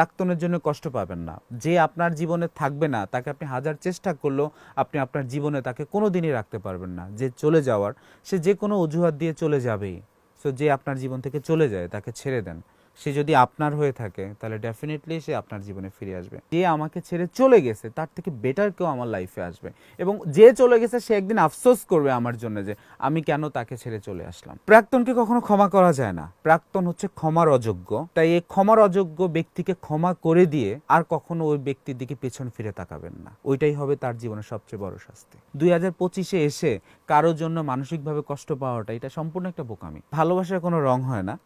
প্রাক্তনের জন্য কষ্ট পাবেন না। যে আপনার জীবনে থাকবে না, তাকে আপনি হাজার চেষ্টা করলেও আপনি আপনার জীবনে তাকে কোনো দিনই রাখতে পারবেন না। যে চলে যাওয়ার, সে যে কোনো অজুহাত দিয়ে চলে যাবেই। সো যে আপনার জীবন থেকে চলে যায়, তাকে ছেড়ে দেন। সে যদি আপনার হয়ে থাকে, তাহলে ডেফিনেটলি সে আপনার জীবনে ফিরে আসবে। যে আমাকে ছেড়ে চলে গেছে, তার থেকে বেটার কেউ আমার লাইফে আসবে। এবং যে চলে গেছে, সে একদিন আফসোস করবে আমার জন্য যে, আমি কেন তাকে ছেড়ে চলে আসলাম। প্রাক্তনকে কখনো ক্ষমা করা যায় না। প্রাক্তন হচ্ছে ক্ষমার অযোগ্য। তাই এই ক্ষমার অযোগ্য ব্যক্তিকে ক্ষমা করে দিয়ে আর কখনো ওই ব্যক্তির দিকে পেছন ফিরে তাকাবেন না। ওইটাই হবে তার জীবনের সবচেয়ে বড় শাস্তি। দুই হাজার পঁচিশে এসে কারোর জন্য মানসিকভাবে কষ্ট পাওয়াটা, এটা সম্পূর্ণ একটা বোকামি। ভালোবাসার কোনো রং হয় না।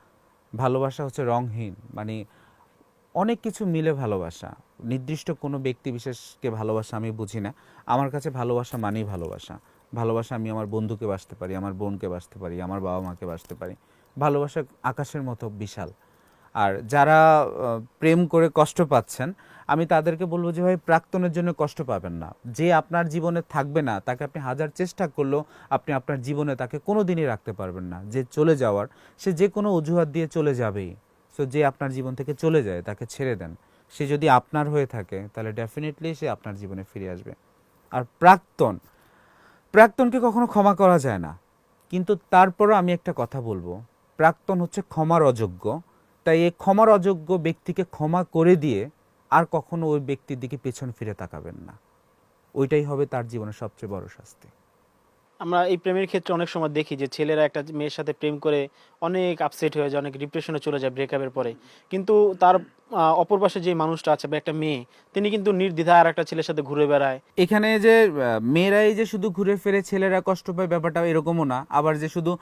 ভালোবাসা হচ্ছে রংহীন মানে অনেক কিছু মিলে ভালোবাসা। নির্দিষ্ট কোনো ব্যক্তি বিশেষকে ভালোবাসা আমি বুঝি না। আমার কাছে ভালোবাসা মানেই ভালোবাসা। ভালোবাসা আমি আমার বন্ধুকে বাঁচতে পারি, আমার বোনকে বাঁচতে পারি, আমার বাবা মাকে বাঁচতে পারি। ভালোবাসা আকাশের মতো বিশাল। আর যারা প্রেম করে কষ্ট পাচ্ছেন, আমি তাদেরকে বলব যে, ভাই, প্রাক্তনের জন্য কষ্ট পাবেন না। যে আপনার জীবনে থাকবে না, তাকে আপনি হাজার চেষ্টা করলেও আপনি আপনার জীবনে তাকে কোনো দিনই রাখতে পারবেন না। যে চলে যাওয়ার, সে যে কোনো অজুহাত দিয়ে চলে যাবেই। সো যে আপনার জীবন থেকে চলে যায়, তাকে ছেড়ে দেন। সে যদি আপনার হয়ে থাকে, তাহলে ডেফিনেটলি সে আপনার জীবনে ফিরে আসবে। আর প্রাক্তন, প্রাক্তনকে কখনো ক্ষমা করা যায় না। কিন্তু তারপরও আমি একটা কথা বলব। প্রাক্তন হচ্ছে ক্ষমার অযোগ্য। তাই এই ক্ষমার অযোগ্য ব্যক্তিকে ক্ষমা করে দিয়ে আর কখনো ওই ব্যক্তির দিকে পেছন ফিরে তাকাবেন না। ওইটাই হবে তার জীবনের সবচেয়ে বড় শাস্তি। আমরা এই প্রেমের ক্ষেত্রে অনেক সময় দেখি যে ছেলেরা একটা মেয়ের সাথে প্রেম করে অনেক আপসেট হয়ে যায়, অনেক ডিপ্রেশনে চলে যায় ব্রেকআপের পরে। কিন্তু তার অপর পাশে যে মানুষটা আছে বা একটা মেয়ে, তিনি কিন্তু নির্দ্বিধায় আর একটা ছেলের সাথে ঘুরে বেড়ায়। এখানে যে মেয়েরাই যে শুধু ঘুরে ফেরে ছেলেরা কষ্ট পায় ব্যাপারটা এরকমও না, আবার যে শুধু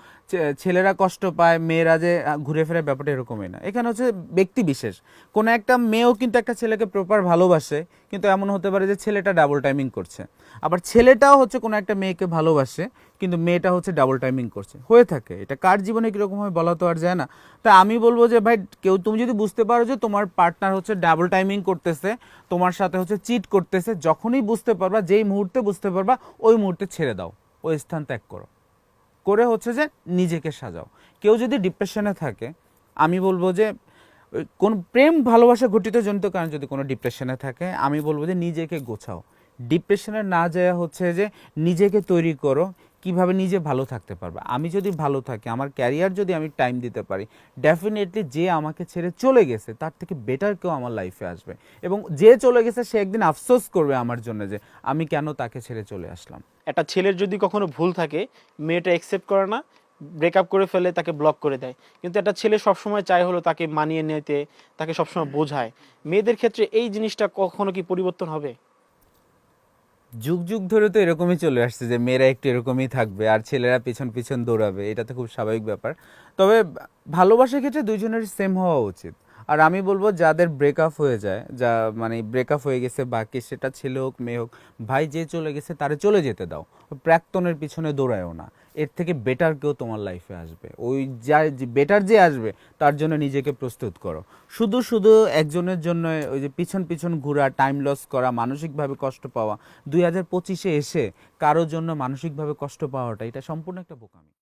ছেলেরা কষ্ট পায়, মেয়েরা যে ঘুরে ফেরে ব্যাপারটা এরকমই না। এখানে হচ্ছে ব্যক্তি বিশেষ। কোনো একটা মেয়েও কিন্তু একটা ছেলেকে প্রপার ভালোবাসে কিন্তু এমন হতে পারে যে ছেলেটা ডাবল টাইমিং করছে। আবার ছেলেটাও হচ্ছে কোনো একটা মেয়েকে ভালোবাসে, কিন্তু মেয়েটা হচ্ছে ডাবল টাইমিং করছে। হয়ে থাকে। এটা কার জীবনে কীরকম হয় বলা তো আর যায় না। তা আমি বলব যে, ভাই, কেউ তুমি যদি বুঝতে পারো যে তোমার পার্টনার হচ্ছে ডাবল টাইমিং করতেছে, তোমার সাথে হচ্ছে চিট করতেছে, যখনই বুঝতে পারবা, যেই মুহূর্তে বুঝতে পারবা, ওই মুহূর্তে ছেড়ে দাও। ওই স্থান ত্যাগ করো। করে হচ্ছে যে নিজেকে সাজাও। কেউ যদি ডিপ্রেশনে থাকে, আমি বলব যে কোন প্রেম, ভালোবাসা ঘটিত জনিত কারণ যদি কোনো ডিপ্রেশনে থাকে, আমি বলব যে নিজেকে গোছাও। ডিপ্রেশনে না যাওয়া হচ্ছে যে নিজেকে তৈরি করো, কীভাবে নিজে ভালো থাকতে পারবে। আমি যদি ভালো থাকি, আমার ক্যারিয়ার যদি আমি টাইম দিতে পারি ডেফিনেটলি যে আমাকে ছেড়ে চলে গেছে, তার থেকে বেটার কেউ আমার লাইফে আসবে। এবং যে চলে গেছে, সে একদিন আফসোস করবে আমার জন্য যে আমি কেন তাকে ছেড়ে চলে আসলাম। একটা ছেলের যদি কখনো ভুল থাকে, মেয়েটা অ্যাকসেপ্ট করে না ব্রেকআপ করে ফেলে, তাকে ব্লক করে দেয়। কিন্তু একটা ছেলে সবসময় চাই হলো তাকে মানিয়ে নিতে, তাকে সবসময় বোঝায়। মেয়েদের ক্ষেত্রে এই জিনিসটা কখনো কি পরিবর্তন হবে? যুগ যুগ ধরে তো এরকমই চলে আসছে যে মেয়েরা একটু এরকমই থাকবে আর ছেলেরা পিছন পিছন দৌড়াবে। এটা তো খুব স্বাভাবিক ব্যাপার। তবে ভালোবাসার ক্ষেত্রে দুজনের সেম হওয়া উচিত। আর আমি বলব যাদের ব্রেকআপ হয়ে যায়, যা মানে ব্রেকআপ হয়ে গেছে, বাকি সেটা ছেলে হোক, মেয়ে হোক, ভাই যে চলে গেছে তারে চলে যেতে দাও। প্রাক্তনের পিছনে দৌড়ায়ও না। এর থেকে বেটার কেউ তোমার লাইফে আসবে। ওই যা বেটার যে আসবে, তার জন্য নিজেকে প্রস্তুত করো। শুধু শুধু একজনের জন্য ওই যে পিছন পিছন ঘোরা টাইম লস করা, মানসিকভাবে কষ্ট পাওয়া, দুই হাজার পঁচিশে এসে কারোর জন্য মানসিকভাবে কষ্ট পাওয়াটা, এটা সম্পূর্ণ একটা বোকামি।